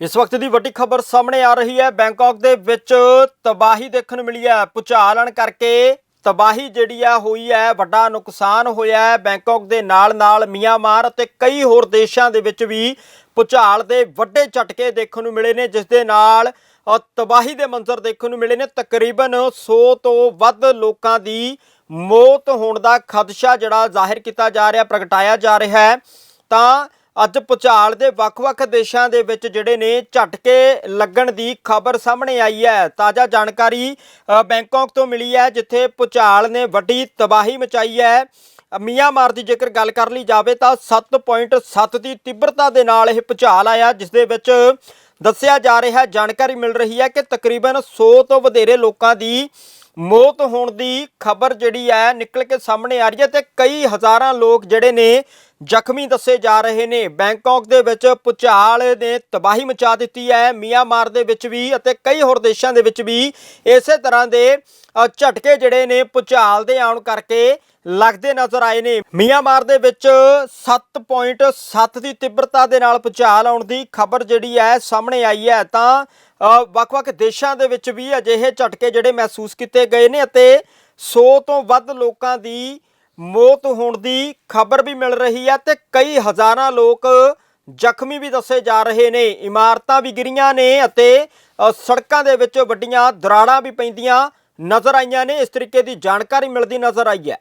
ਇਸ ਵਕਤ ਦੀ ਵੱਡੀ ਖਬਰ ਸਾਹਮਣੇ ਆ ਰਹੀ ਹੈ। ਬੈਂਕਾਕ ਦੇ ਵਿੱਚ ਤਬਾਹੀ ਦੇਖਣ ਨੂੰ ਮਿਲੀ ਹੈ। ਭੂਚਾਲ ਕਰਕੇ ਤਬਾਹੀ ਜਿਹੜੀ ਆ ਹੋਈ ਹੈ, ਵੱਡਾ ਨੁਕਸਾਨ ਹੋਇਆ ਹੈ। ਬੈਂਕਾਕ ਦੇ ਨਾਲ-ਨਾਲ ਮਿਆਂਮਾਰ ਅਤੇ ਕਈ ਹੋਰ ਦੇਸ਼ਾਂ ਦੇ ਵਿੱਚ ਵੀ ਭੂਚਾਲ ਦੇ ਵੱਡੇ ਝਟਕੇ ਦੇਖਣ ਨੂੰ ਮਿਲੇ ਨੇ, ਜਿਸ ਦੇ ਨਾਲ ਤਬਾਹੀ ਦੇ ਮੰਜ਼ਰ ਦੇਖਣ ਨੂੰ ਮਿਲੇ ਨੇ। ਤਕਰੀਬਨ 100 ਤੋਂ ਵੱਧ ਲੋਕਾਂ ਦੀ ਮੌਤ ਹੋਣ ਦਾ ਖਦਸ਼ਾ ਜਿਹੜਾ ਜ਼ਾਹਿਰ ਕੀਤਾ ਜਾ ਰਿਹਾ, ਪ੍ਰਗਟਾਇਆ ਜਾ ਰਿਹਾ ਹੈ। ਤਾਂ ਅੱਜ ਭੁਚਾਲ ਦੇ ਵੱਖ-ਵੱਖ ਦੇਸ਼ਾਂ ਦੇ ਵਿੱਚ ਜਿਹੜੇ ਨੇ ਝਟਕੇ ਲੱਗਣ ਦੀ ਖਬਰ ਸਾਹਮਣੇ ਆਈ ਹੈ। ਤਾਜ਼ਾ ਜਾਣਕਾਰੀ ਅ, ਬੈਂਕਾਕ ਤੋਂ ਮਿਲੀ ਹੈ ਜਿੱਥੇ ਭੁਚਾਲ ਨੇ ਵੱਡੀ ਤਬਾਹੀ ਮਚਾਈ ਹੈ। ਮਿਆਂਮਾਰ ਦੀ ਜੇਕਰ ਗੱਲ ਕਰ ਲਈ ਜਾਵੇ ਤਾਂ 7.7 ਦੀ ਤੀਬਰਤਾ ਦੇ ਨਾਲ ਇਹ ਭੁਚਾਲ ਆਇਆ ਜਿਸ ਦੇ ਵਿੱਚ ਦੱਸਿਆ ਜਾ ਰਿਹਾ ਹੈ ਜਾਣਕਾਰੀ ਮਿਲ ਰਹੀ ਹੈ ਕਿ ਤਕਰੀਬਨ 100 ਤੋਂ ਵਧੇਰੇ ਲੋਕਾਂ ਦੀ ਮੌਤ ਹੋਣ ਦੀ ਖਬਰ ਜਿਹੜੀ ਹੈ ਨਿਕਲ ਕੇ ਸਾਹਮਣੇ ਆ ਰਹੀ ਹੈ ਤੇ ਕਈ ਹਜ਼ਾਰਾਂ ਲੋਕ ਜਿਹੜੇ ਨੇ ਜ਼ਖਮੀ ਦੱਸੇ ਜਾ ਰਹੇ ਨੇ। ਬੈਂਕਾਕ ਦੇ ਵਿੱਚ ਭੁਚਾਲ ਨੇ ਤਬਾਹੀ ਮਚਾ ਦਿੱਤੀ ਹੈ। ਮਿਆਂਮਾਰ ਦੇ ਵਿੱਚ ਵੀ ਅਤੇ ਕਈ ਹੋਰ ਦੇਸ਼ਾਂ ਦੇ ਵਿੱਚ ਵੀ ਇਸੇ ਤਰ੍ਹਾਂ ਦੇ ਝਟਕੇ ਜਿਹੜੇ ਨੇ ਭੁਚਾਲ ਦੇ ਆਉਣ ਕਰਕੇ ਲੱਗਦੇ ਨਜ਼ਰ ਆਏ ਨੇ। ਮਿਆਂਮਾਰ ਦੇ ਵਿੱਚ 7.7 ਦੀ ਤੀਬਰਤਾ ਦੇ ਨਾਲ ਭੁਚਾਲ ਆਉਣ ਦੀ ਖਬਰ ਜਿਹੜੀ ਹੈ ਸਾਹਮਣੇ ਆਈ ਹੈ। ਤਾਂ ਵੱਖ-ਵੱਖ ਦੇਸ਼ਾਂ ਦੇ ਵਿੱਚ ਵੀ ਅਜਿਹੇ ਝਟਕੇ ਜਿਹੜੇ ਮਹਿਸੂਸ ਕੀਤੇ ਗਏ ਨੇ ਅਤੇ 100 ਤੋਂ ਵੱਧ ਲੋਕਾਂ ਦੀ ਮੌਤ ਹੋਣ ਦੀ ਖਬਰ ਵੀ ਮਿਲ ਰਹੀ ਹੈ ਤੇ ਕਈ ਹਜ਼ਾਰਾਂ ਲੋਕ ਜ਼ਖਮੀ ਵੀ ਦੱਸੇ ਜਾ ਰਹੇ ਨੇ, ਇਮਾਰਤਾਂ ਵੀ ਗਿਰੀਆਂ ਨੇ ਅਤੇ ਸੜਕਾਂ ਦੇ ਵਿੱਚ ਵੱਡੀਆਂ ਦਰਾੜਾਂ ਵੀ ਪੈਂਦੀਆਂ ਨਜ਼ਰ ਆਈਆਂ ਨੇ। ਇਸ ਤਰੀਕੇ ਦੀ ਜਾਣਕਾਰੀ ਮਿਲਦੀ ਨਜ਼ਰ ਆਈ ਹੈ।